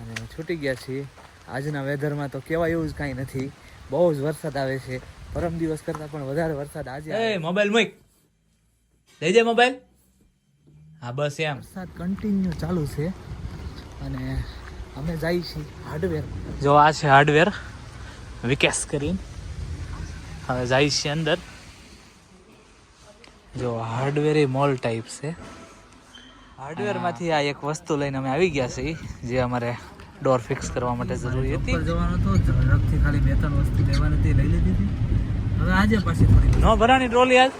અને છૂટી ગયા છીએ. આજના વેધરમાં તો કહેવાય એવું જ કાંઈ નથી. બહુ જ વરસાદ આવે છે. પરમ દિવસ કરતાં પણ વધારે વરસાદ આજે એ મોબાઈલ મૂક. લઈ જાય મોબાઈલ. હા બસ એમ. વરસાદ કન્ટિન્યુ ચાલુ છે. અને અમે જઈએ છીએ હાર્ડવેર જો આ છે હાર્ડવેર વિકેસ કરીને. હવે જઈએ છીએ અંદર. જો હાર્ડવેર એ મોલ ટાઈપ છે. હાર્ડવેરમાંથી આ એક વસ્તુ લઈને અમે આવી ગયા છીએ જે અમારે ડોર ફિક્સ કરવા માટે જરૂરી હતી. જવાનું તો ઝડપથી ખાલી બે ત્રણ વસ્તુ લેવાની હતી લઈ લીધી હતી. હવે આજે પાછી થોડી નો ભરાની ટ્રોલી આજ?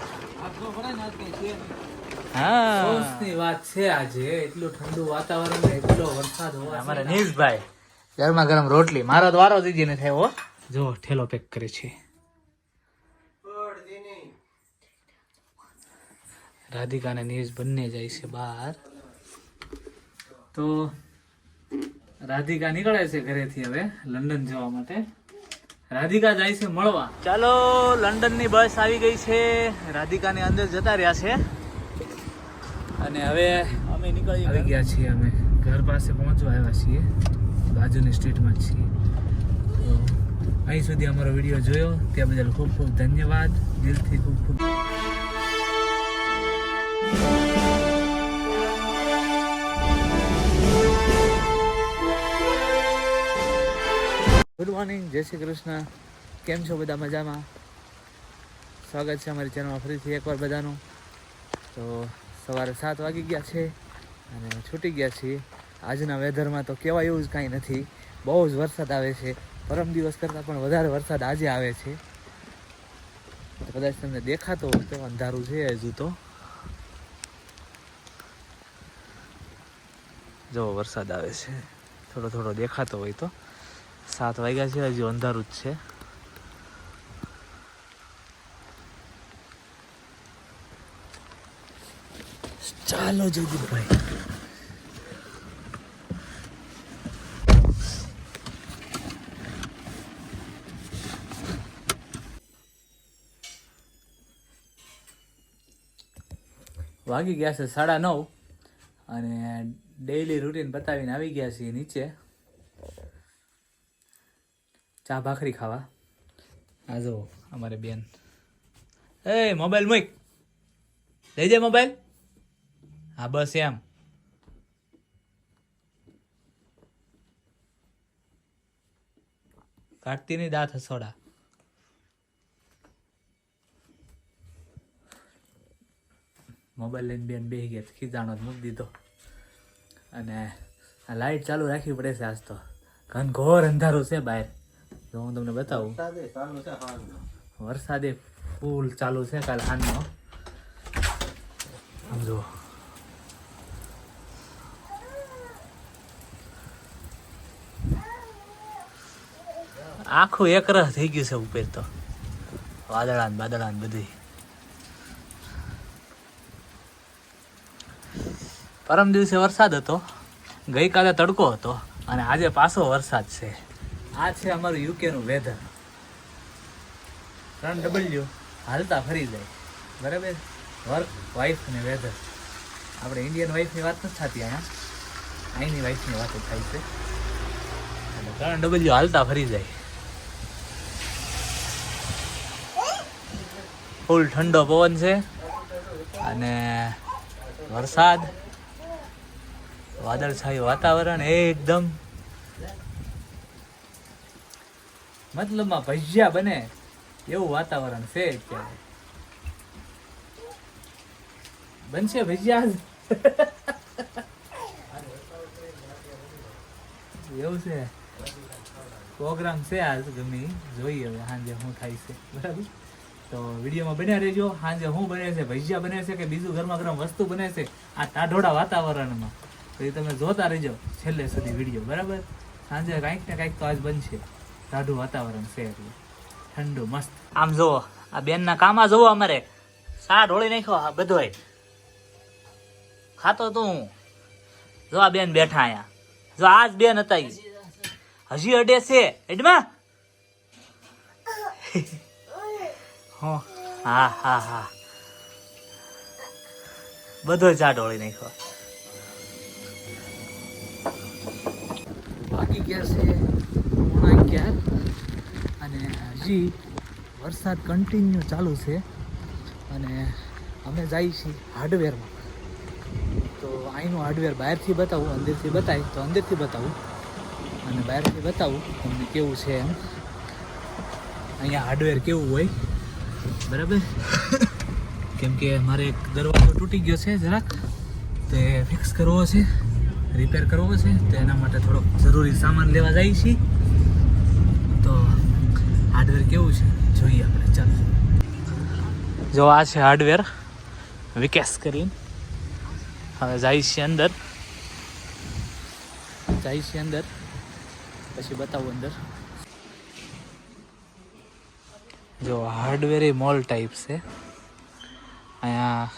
હા. વાત છે આજે એટલું ઠંડુ વાતાવરણ ને એટલો વરસાદ હોવા અમારે નીશભાઈ ગરમા ગરમ રોટલી. મારો તો વારો દીધી ને થયો હો. જો ઠેલો પેક કરે છે. રાધિકા અને નીશ બંને જાય છે બહાર. તો રાધિકા નીકળે છે ઘરેથી હવે લંડન જવા માટે. રાધિકા જાય છે મળવા. ચાલો લંડનની બસ આવી ગઈ છે. રાધિકાની અંદર જતા રહ્યા છે. અને હવે અમે નીકળી આવી ગયા છીએ અમે. ઘર પાસે પહોંચવા આવ્યા છીએ. બાજુની સ્ટ્રીટમાં છીએ. તો અહીં સુધી અમારો વીડિયો જોયો. ત્યાં બદલ ખૂબ ખૂબ ધન્યવાદ. દિલથી ખૂબ ખૂબ ગુડ મોર્નિંગ જય શ્રી કૃષ્ણ. કેમ છો બધા મજામાં? સ્વાગત છે અમારી ચેનલમાં ફરીથી એકવાર બધાનું. તો સવારે સાત વાગી ગયા છે અને છૂટી ગયા છીએ. આજના વેધરમાં તો કહેવાય એવું જ કાંઈ નથી. બહુ જ વરસાદ આવે છે. પરમ દિવસ કરતાં પણ વધારે વરસાદ આજે આવે છે. કદાચ તમને દેખાતો હોય તો અંધારું છે હજુ તો. જો વરસાદ આવે છે. થોડો થોડો દેખાતો હોય તો. સાત વાગ્યા છે હજુ અંધારું જ છે. ચાલો જયદીપભાઈ વાગી ગયા છે સાડા નવ અને ડેઈલી રૂટીન બતાવીને આવી ગયા છીએ નીચે. ચા ભાખરી ખાવા? આ જો અમારે બેન. એ, મોબાઈલ મૂક. લઈ જાય મોબાઈલ. હા, બસ એમ. કાઢતી નહીં દાંત હસોડા. મોબાઈલ લઈને બેન બેસી ગયા ખીજાણો મૂકી દીધો. અને આ લાઈટ ચાલુ રાખવી પડે છે આજ તો. ઘનઘોર અંધારું છે બહાર. જો હું તમને બતાવું. વરસાદે ફૂલ ચાલુ છે કાલ હાનનો સમજો આખું એકરસ થઈ ગયું છે ઉપર તો. વાદળા ને બાદળા ને બધી. પરમ દિવસે વરસાદ હતો. ગઈકાલે તડકો હતો અને આજે પાછો વરસાદ છે. આ છે અમારું યુકેનું વેધર ત્રણ ડબલ્યુ હાલતા ફરી જાય. બરાબર? વર્ક વાઇફ ને વેધર આપણે ઇન્ડિયન વાઇફની વાત નથી થતી અહીંયા અહીંની વાઇફની વાતો થાય છે. એટલે ત્રણ ડબલ્યુ હાલતા ફરી જાય. ફૂલ ઠંડો પવન છે. અને વરસાદ. વાદળછાયું વાતાવરણ એકદમ મતલબમાં ભજીયા બને, એવું વાતાવરણ છે અત્યારે. બનશે ભજીયા? એવું છે. પ્રોગ્રામ છે આજ ગમી જોઈએ હવે સાંજે શું થાય છે. બરાબર? તો વિડીયોમાં બન્યા રહેજો. સાંજે શું બને છે? ભજીયા બને છે કે બીજું ગરમા ગરમ વસ્તુ બને છે? આ ટાઢોળા વાતાવરણમાં. તો એ તમે જોતા રહેજો છેલ્લે સુધી વીડિયો. બરાબર? સાંજે કાંઈક ને કાંઈક તો આજ બનશે. ટાઢું વાતાવરણ છે એટલે ઠંડુ મસ્ત. આમ જુઓ આ બેનના કામમાં જુઓ અમારે. સા ઢોળી નાખ્યો આ બધોય. ખાતો તો હું. જો આ બેન બેઠા અહીંયા. જો આ જ બેન હતા. હજી અડે છે. એડમાં હા હા હા બધો ચા ઢોળી નાખ્યો. બાકી ગયા છે? હજી વરસાદ કન્ટિન્યુ ચાલુ છે. અને અમે જઈએ છીએ હાર્ડવેરમાં તો અહીંનું હાર્ડવેર બહારથી બતાવું, અંદરથી બતાવી તો અંદરથી બતાવું. અને બહારથી બતાવું, તમને કેવું છે એમ. અહીંયા હાર્ડવેર કેવું હોય. બરાબર? કેમ કે મારે એક દરવાજો તૂટી ગયો છે જરાક. તે ફિક્સ કરવો છે રિપેર કરવો છે. તો એના માટે થોડોક જરૂરી સામાન લેવા જઈએ છીએ. હાર્ડવેર કેવું છે? જોઈએ આપણે, ચાલો. જો આ છે હાર્ડવેર. વિકેસ કરીને. હવે જાય છે અંદર. જાય છે અંદર. પછી બતાવું અંદર. જો હાર્ડવેર એ મોલ ટાઈપ છે. અહીંયા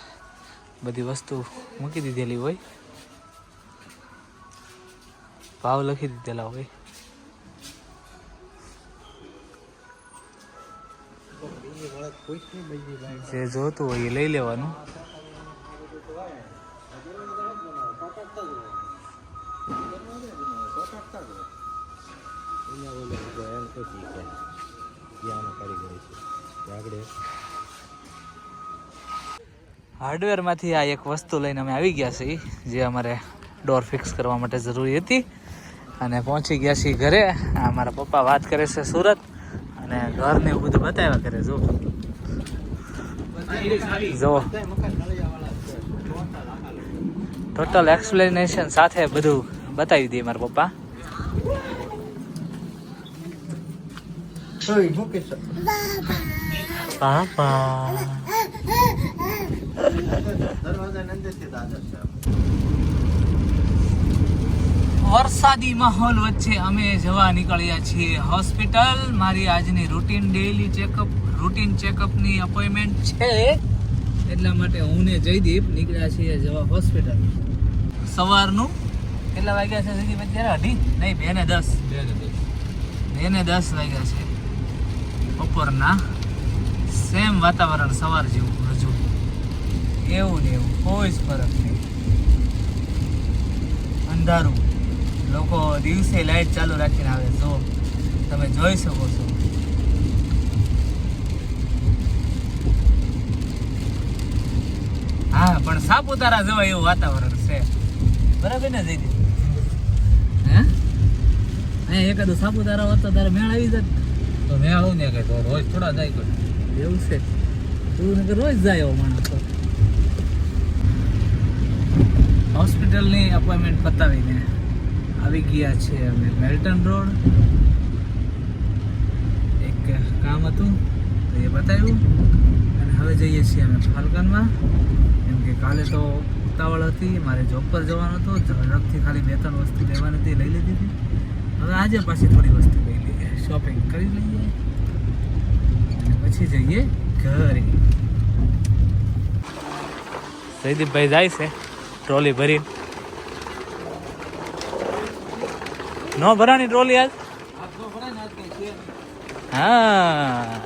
બધી વસ્તુ મૂકી દીધેલી હોય. ભાવ લખી દીધેલા હોય. જે જોતું હોય એ લઈ લેવાનું. હાર્ડવેરમાંથી આ એક વસ્તુ લઈને અમે આવી ગયા છીએ, જે અમારે ડોર ફિક્સ કરવા માટે જરૂરી હતી. અને પહોંચી ગયા છીએ ઘરે. આ મારા પપ્પા વાત કરે છે સુરત. અને ઘરને એવું બધું બતાવ્યા કરે જો. જો. ટોટલ એક્સપ્લેનેશન સાથે બધું બતાવી દઈએ મારા પપ્પા. પાપા વરસાદી માહોલ વચ્ચે અમે જવા નીકળ્યા છીએ હોસ્પિટલ. મારી આજની રૂટીન ડેઈલી ચેકઅપ રૂટીન ચેકઅપની અપોઇન્ટમેન્ટ છે. એટલા માટે હું ને જયદીપ નીકળ્યા છીએ જવા હોસ્પિટલ. સવારનું કેટલા વાગ્યા છે જયદીપ અત્યારે? અઢી? નહીં બે ને દસ. બે ને દસ. વાગ્યા છે. બપોરના. સેમ વાતાવરણ સવાર જેવું હજુ એવું ને એવું કોઈ જ ફરક નહીં. અંધારું. લોકો દિવસે લાઈટ ચાલુ રાખીને આવે જો તમે જોઈ શકો છો. હા પણ સાપુતારા જવાય એવું વાતાવરણ છે. બરાબર ને જઈ હે? અહીંયા એકાદું સાપુતારા હોત તો તારે મેળ આવી જાય. તો મેળ આવું ને કે તો રોજ થોડા જાય કોઈ. એવું છે. તું રોજ જાય એવો માણસ હોસ્પિટલની અપોઇન્ટમેન્ટ પતાવીને. આવી ગયા છે અમે. Melton road. એક કામ હતું, તો એ બતાવ્યું. અને હવે જઈએ છીએ અમે ફાલ્કનમાં. કેમ કે કાલે તો ઉતાવળ હતી, મારે જોબ પર જવાનું હતું ઝડપથી ખાલી બે ત્રણ વસ્તુ લેવાની હતી, લઈ લીધી હતી. હવે આજે પાછી થોડી વસ્તુ લઈ લઈએ. શોપિંગ કરી લઈએ. અને પછી જઈએ ઘરે. સૈદીપભાઈ જાય છે, ટ્રોલી ભરી નો ભરાણી ટ્રોલી આજ? હા.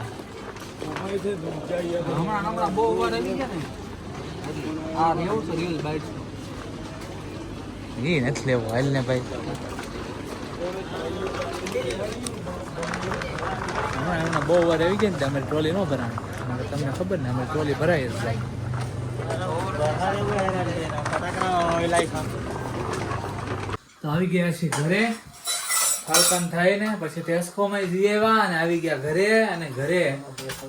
છે એ નથી લેવો, હાલ ને ભાઈ. હમણાં હમણાં બહુ વાર આવી ગયા ને અમે ટ્રોલી ન ભરાણી. તમને ખબર ને અમે ટ્રોલી ભરાય જ તો આવી ગયા છીએ ઘરે. ફાલ્કન થાય ને પછી ટેસ્કોમાં આવ્યા અને આવી ગયા ઘરે અને ઘરે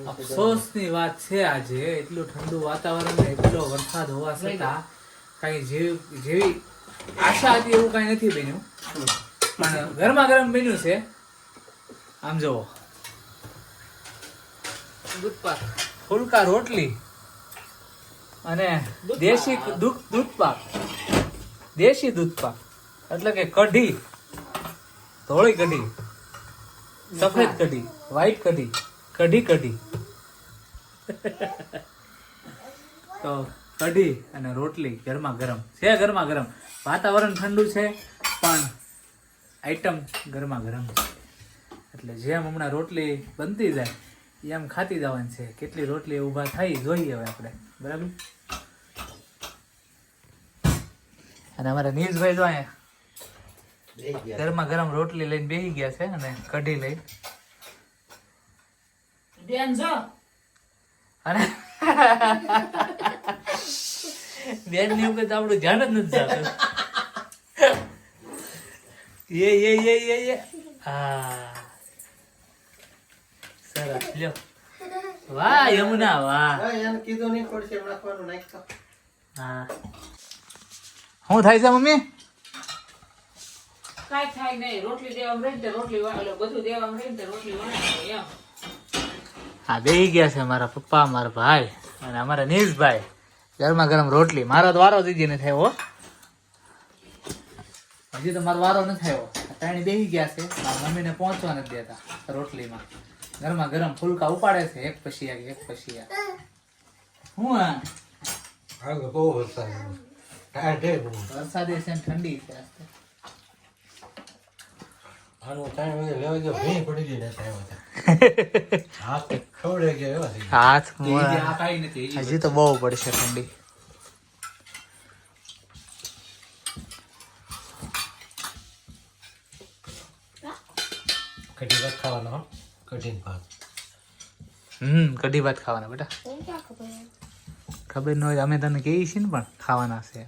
અફસોસની વાત છે આજે એટલું ઠંડુ વાતાવરણ ને એટલો વરસાદ હોવા છતાં કાંઈ જેવી જેવી આશા હતી એવું કાંઈ નથી બન્યું. પણ ગરમા ગરમ બન્યું છે. આમ જુઓ. દૂધપાક. ફુલકા રોટલી અને દેશી દૂધ દૂધપાક. દેશી દૂધપાક. એટલે કે કઢી. ધોળી કઢી, સફેદ કઢી વ્હાઈટ કઢી કઢી કઢી. તો કઢી અને રોટલી ગરમા ગરમ. છે ગરમા ગરમ. વાતાવરણ ઠંડુ છે, પણ આઈટમ ગરમા ગરમ એટલે જેમ હમણાં રોટલી બનતી જાય, એમ ખાતી જવાની છે. કેટલી રોટલી ઊભા થઈ જોઈએ હવે આપણે. બરાબર? અને અમારા નીરજભાઈ જો અહીંયા ગરમા ગરમ રોટલી લઈને બેસી ગયા છે અને કઢી લઈ. અને બેનની ઉપર આપણું ધ્યાન જ નથી જતું. એ એ એ એ એ. હા. સરસ. લ્યો. વાહ યમુના વાહ. કીધું નહીં પડશે નાખવાનું નાખતો હા. શું થાય છે મમ્મી? કાંઈ થાય નહીં. રોટલી દેવામાં રહી ને રોટલી વા- બધું દેવામાં રહી ને રોટલી વણાય એમ. હા બેહી ગયા છે મારા પપ્પા મારા ભાઈ અને અમારા નીશભાઈ ગરમા ગરમ રોટલી. મારો તો વારો દીદી ને થયો હો. હજી તો મારો વારો નથી થયો. ત્રણ બેહી ગયા છે. મારા મમ્મીને પહોંચવા નથી દેતા રોટલીમાં. ગરમા ગરમ ફુલકા ઉપાડે છે. એક પછી એક એક પછી એક હું આ? બહુ વરસાદ વરસાદ છે ને ઠંડી છે આજ તો. આનું ત્રણ વાગે લેવા ગયો ભીં પડી ગઈ ને આવ્યા હતા હાથ હજી તો બહુ પડશે ઠંડી. કઢી ભાત ખાવાનો કઢી ભાત. હમ કઢી ભાત ખાવાના બેટા. ખબર? ન હોય અમે તને કહીએ છીએ ને પણ ખાવાના છે.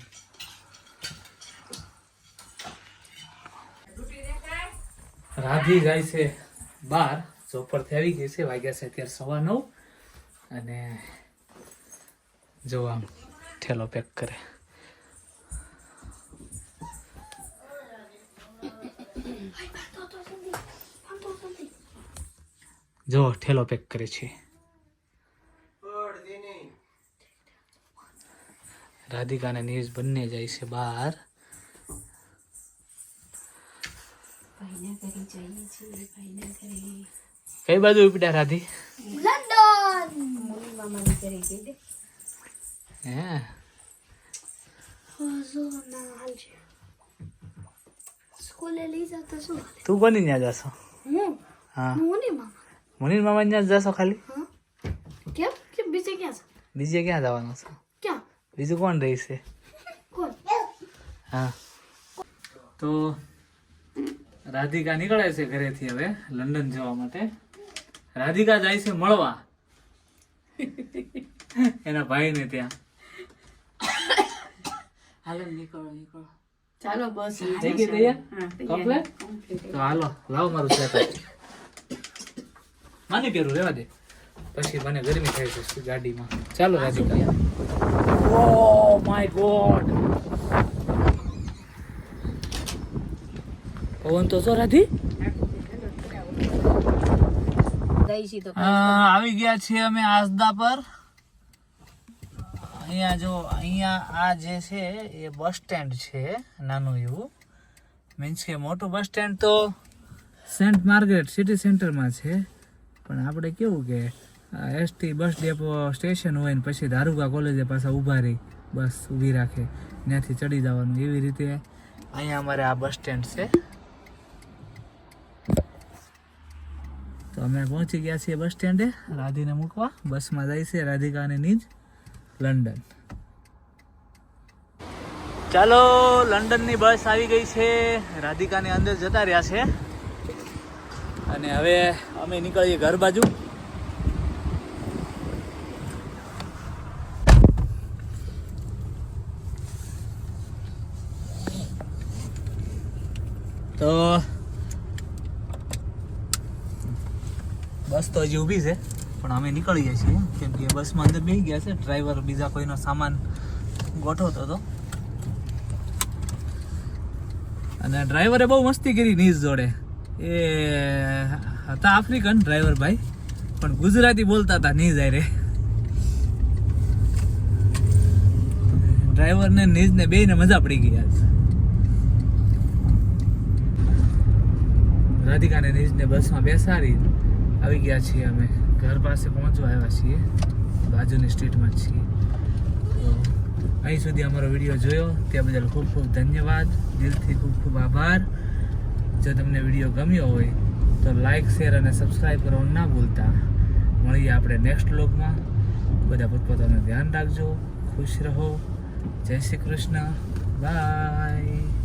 રાધી જાય છે બાર ચોપરથી આવી ગઈ છે, વાગ્યા છે અત્યારે સવા નવ. અને જો આમ ઠેલો પેક કરે. જો ઠેલો પેક કરે છે. રાધિકા અને નીરજ બંને જાય છે બહાર કઈ બાજુ ઉપડ્યા રાધી? હે? સ્કૂલે લઈ જતો શું તું કોની ત્યાં જાશો? હું? હા. હું મામા? મુનિર મામા ત્યાં જાશો ખાલી? કેમ? કે બીજે ક્યાં છે? બીજે ક્યાં જવાનું છે? ક્યાં? બીજું કોણ રહેશે? કોણ? હા. તો રાધિકા નીકળે છે ઘરેથી હવે લંડન જવા માટે. રાધિકા જાય છે મળવા. એના ભાઈને ત્યાં. હાલો નીકળો નીકળો. ચાલો બસ. થઈ ગઈ તૈયાર? કમ્પ્લેટ તો હાલો લાવો મારું સેટ માની પહેરું રેવા દે. પછી મને ગરમી થાય છે ગાડીમાં. ચાલો રાધિકા. ઓ માય ગોડ પવન તો સોરાથી આવી ગયા છીએ અમે આસદા પર. અહીંયા જો અહીંયા આ જે છે એ બસ સ્ટેન્ડ છે નાનું એવું. મીન્સ કે મોટું બસ સ્ટેન્ડ તો સેન્ટ માર્ગરેટ સિટી સેન્ટરમાં છે. પણ આપણે કેવું કે એસટી બસ ડેપો સ્ટેશન હોય ને પછી ધારુકા કોલેજે પાછા ઊભા રહી બસ ઊભી રાખે. ત્યાંથી ચડી જવાનું. એવી રીતે અહીંયા અમારે આ બસ સ્ટેન્ડ છે. તો અમે પહોંચી ગયા છીએ બસ સ્ટેન્ડે. રાધીને મૂકવા. બસમાં જાય છે રાધિકા અને નીજ લંડન. ચાલો, લંડનની બસ આવી ગઈ છે. રાધિકાની અંદર જતા રહ્યા છે. અને હવે અમે નીકળીએ ઘર બાજુ. તો બસ તો હજી ઊભી છે. પણ અમે નીકળીએ છીએ. કેમ કે બસમાં અંદર બેસી ગયા છે. ડ્રાઈવર બીજા કોઈનો સામાન ગોઠવતો હતો. અને ડ્રાઈવરે બહુ મસ્તી કરી નીઝ જોડે. એ હતા આફ્રિકન ડ્રાઈવર ભાઈ. પણ ગુજરાતી બોલતા હતા નીઝ આરે ડ્રાઈવરને નીઝને બેને મજા પડી ગઈ આજ. રાધિકાને નીઝને બસમાં બેસાડી. આવી ગયા છીએ અમે. ઘર પાસે પહોંચવા આવ્યા છીએ. બાજુની સ્ટ્રીટમાં છીએ. તો અહીં સુધી અમારો વીડિયો જોયો. ત્યાં બદલ ખૂબ ખૂબ ધન્યવાદ. દિલથી ખૂબ ખૂબ આભાર. જો તમને વીડિયો ગમ્યો હોય, તો લાઇક શેર અને સબસ્ક્રાઈબ કરવાનું ના ભૂલતા. મળીએ આપણે નેક્સ્ટ વ્લોગમાં બધા પોતપોતાનું ધ્યાન રાખજો. ખુશ રહો. જય શ્રી કૃષ્ણ. બાય